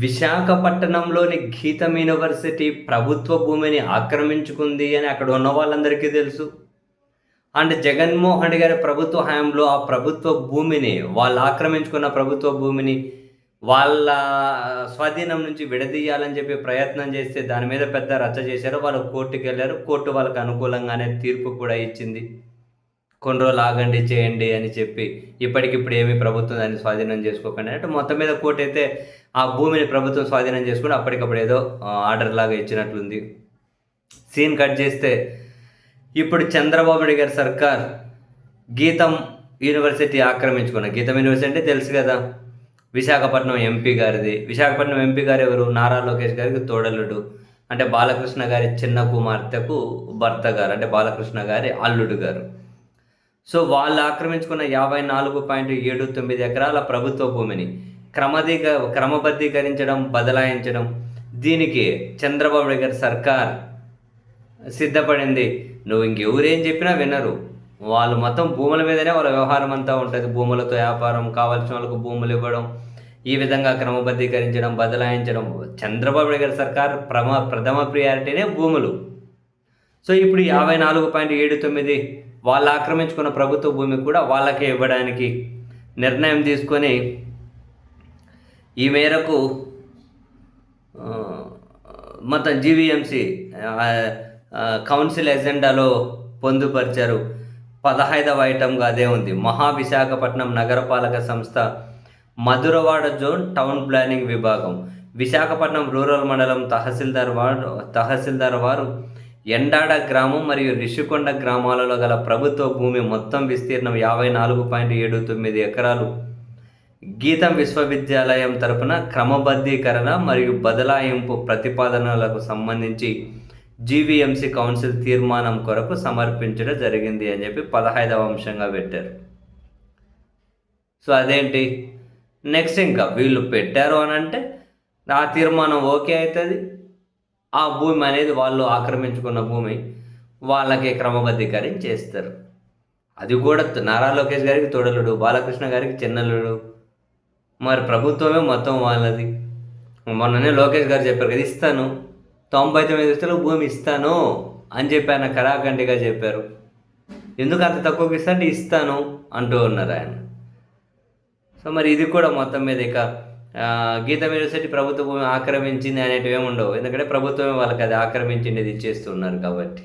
విశాఖపట్నంలోని గీతం యూనివర్సిటీ ప్రభుత్వ భూమిని ఆక్రమించుకుంది అని అక్కడ ఉన్న వాళ్ళందరికీ తెలుసు. అండ్ జగన్మోహన్ రెడ్డి గారి ప్రభుత్వ హయాంలో ఆ ప్రభుత్వ భూమిని వాళ్ళు ఆక్రమించుకున్న ప్రభుత్వ భూమిని వాళ్ళ స్వాధీనం నుంచి విడదీయాలని చెప్పి ప్రయత్నం చేస్తే దాని మీద పెద్ద రచ్చ చేశారు. వాళ్ళు కోర్టుకు వెళ్ళారు కోర్టు వాళ్ళకి అనుకూలంగానే తీర్పు కూడా ఇచ్చింది. కొన్ని రోజులు ఆగండి చేయండి అని చెప్పి ఇప్పటికిప్పుడు ఏమి ప్రభుత్వం దాన్ని స్వాధీనం చేసుకోకండి అంటే మొత్తం మీద కోర్టు అయితే ఆ భూమిని ప్రభుత్వం స్వాధీనం చేసుకుని అప్పటికప్పుడు ఏదో ఆర్డర్ లాగా ఇచ్చినట్లుంది. సీన్ కట్ చేస్తే ఇప్పుడు చంద్రబాబు నాయుడు గారి సర్కార్ గీతం యూనివర్సిటీ ఆక్రమించుకున్న గీతం యూనివర్సిటీ అంటే తెలుసు కదా విశాఖపట్నం ఎంపీ గారిది. విశాఖపట్నం ఎంపీ గారు ఎవరు? నారా లోకేష్ గారికి తోడలుడు అంటే బాలకృష్ణ గారి చిన్న కుమార్తెకు భర్త గారు అంటే బాలకృష్ణ గారి అల్లుడు గారు. సో వాళ్ళు ఆక్రమించుకున్న యాభై నాలుగు పాయింట్ ఏడు తొమ్మిది ఎకరాల ప్రభుత్వ భూమిని క్రమదీక క్రమబద్ధీకరించడం బదలాయించడం దీనికి చంద్రబాబు నాయుడు గారి సర్కార్ సిద్ధపడింది. నువ్వు ఇంకెవరేం చెప్పినా వినరు. వాళ్ళు మొత్తం భూముల మీదనే వాళ్ళ వ్యవహారం అంతా ఉంటుంది. భూములతో వ్యాపారం కావాల్సిన వాళ్ళకు భూములు ఇవ్వడం ఈ విధంగా క్రమబద్ధీకరించడం బదలాయించడం. చంద్రబాబు నాయుడు గారి సర్కార్ ప్రమ ప్రథమ ప్రియారిటీనే భూములు. సో ఇప్పుడు యాభై నాలుగు పాయింట్ ఏడు తొమ్మిది వాళ్ళు ఆక్రమించుకున్న ప్రభుత్వ భూమి కూడా వాళ్ళకే ఇవ్వడానికి నిర్ణయం తీసుకొని ఈ మేరకు మొత్తం జీవీఎంసీ కౌన్సిల్ ఎజెండాలో పొందుపరిచారు. పదహైదవ ఐటమ్గా అదే ఉంది. మహావిశాఖపట్నం నగరపాలక సంస్థ మధురవాడ జోన్ టౌన్ ప్లానింగ్ విభాగం. విశాఖపట్నం రూరల్ మండలం తహసీల్దార్ వారు తహసీల్దార్ వారు ఎండాడ గ్రామం మరియు రిషికొండ గ్రామాలలో గల ప్రభుత్వ భూమి మొత్తం విస్తీర్ణం యాభై నాలుగు పాయింట్ ఏడు తొమ్మిది ఎకరాలు. గీతం విశ్వవిద్యాలయం తరపున క్రమబద్ధీకరణ మరియు బదలాయింపు ప్రతిపాదనలకు సంబంధించి జీవీఎంసీ కౌన్సిల్ తీర్మానం కొరకు సమర్పించడం జరిగింది అని చెప్పి పదహైదవ అంశంగా పెట్టారు. సో అదేంటి? నెక్స్ట్ ఇంకా వీళ్ళు పెట్టారు అని అంటే ఆ తీర్మానం ఓకే అవుతుంది? ఆ భూమి అనేది వాళ్ళు ఆక్రమించుకున్న భూమి వాళ్ళకి క్రమబద్ధీకరణ చేస్తారు. అది కూడా నారా లోకేష్ గారికి తొడలుడు బాలకృష్ణ గారికి చిన్నలుడు. మరి ప్రభుత్వమే మొత్తం వాళ్ళది. మొన్ననే లోకేష్ గారు చెప్పారు కదా ఇస్తాను. తొంభై తొమ్మిది లక్షలు భూమి ఇస్తాను అని చెప్పి ఆయన కరాఖండిగా చెప్పారు. ఎందుకు అంత తక్కువకి ఇస్తా అంటే ఇస్తాను అంటూ ఉన్నారు ఆయన. సో మరి ఇది కూడా మొత్తం మీద ఇక గీత యూనివర్సిటీ ప్రభుత్వం ఆక్రమించింది అనేటివి ఏమి ఉండవు. ఎందుకంటే ప్రభుత్వమే వాళ్ళకి అది ఆక్రమించింది ఇది ఇచ్చేస్తున్నారు కాబట్టి.